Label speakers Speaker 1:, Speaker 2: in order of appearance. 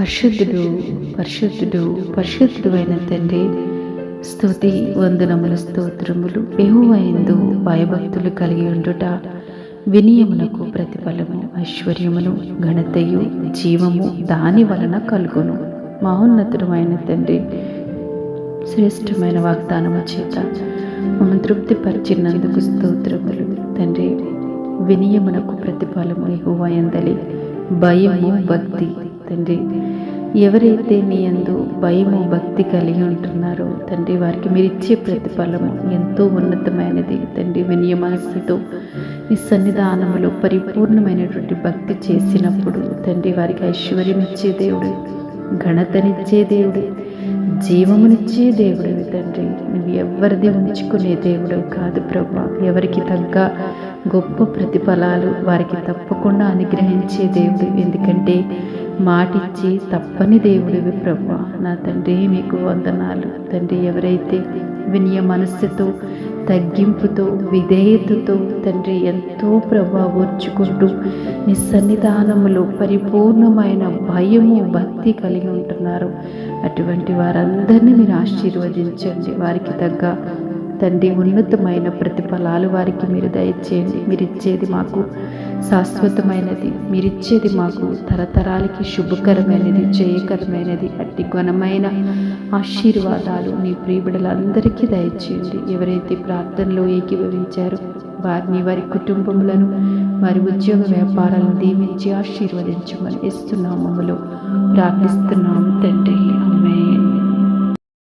Speaker 1: పరిశుద్ధుడు పరిశుద్ధుడు పరిశుద్ధుడు అయిన తండ్రి స్తుతి వందనములు స్తోత్రములు ఎహువైందు భయభక్తులు కలిగి ఉండుట వినియమునకు ప్రతిఫలము ఐశ్వర్యమును ఘనతయు జీవము దాని వలన కలుగును. మహోన్నతుడమైన తండ్రి శ్రేష్టమైన వాగ్దానము చేత మమ్మల్ని తృప్తిపరిచినందుకు స్తోత్రములు. తండ్రి వినియమునకు ప్రతిఫలము యెహోవాయందలి భయము భక్తి. తండ్రి ఎవరైతే నీ యందు భయము భక్తి కలిగి ఉంటున్నారో తండ్రి వారికి మీరు ఇచ్చే ప్రతిఫలము ఎంతో ఉన్నతమైనది. తండ్రి వినియ మనస్సుతో నీ సన్నిధానములో పరిపూర్ణమైనటువంటి భక్తి చేసినప్పుడు తండ్రి వారికి ఐశ్వర్యం ఇచ్చే దేవుడు ఘనతనిచ్చే దేవుడు జీవమునిచ్చే దేవుడివి తండ్రి. నువ్వు ఎవరిది ఉంచుకునే దేవుడు కాదు ప్రభా. ఎవరికి తగ్గ గొప్ప ప్రతిఫలాలు వారికి తప్పకుండా అనుగ్రహించే దేవుడు. ఎందుకంటే మాటిచ్చి తప్పని దేవుడివి ప్రభు నా తండ్రి మీకు వందనాలు. తండ్రి ఎవరైతే వినియ మనస్సుతో తగ్గింపుతో విధేయతతో తండ్రి ఎంతో ప్రభా ఓర్చుకుంటూ నీ సన్నిధానములో పరిపూర్ణమైన భయము భక్తి కలిగి ఉంటున్నారు. అటువంటి వారందరినీ మీరు ఆశీర్వదించండి. వారికి తగ్గ తండ్రి ఉన్నతమైన ప్రతిఫలాలు వారికి మీరు దయచేయండి మీరు ఇచ్చేది మాకు శాశ్వతమైనది. మీరిచ్చేది మాకు తరతరాలకి శుభకరమైనది జయకరమైనది. అట్టి ఘనమైన ఆశీర్వాదాలు నీ ప్రియబిడలందరికీ దయచేయండి. ఎవరైతే ప్రార్థనలో ఏకీభవించారో వారిని వారి కుటుంబములను వారి ఉద్యోగ వ్యాపారాలను దీవించి ఆశీర్వదించమని ఇస్తున్నామములో ప్రార్థిస్తున్నాము తండ్రి. అమ్మే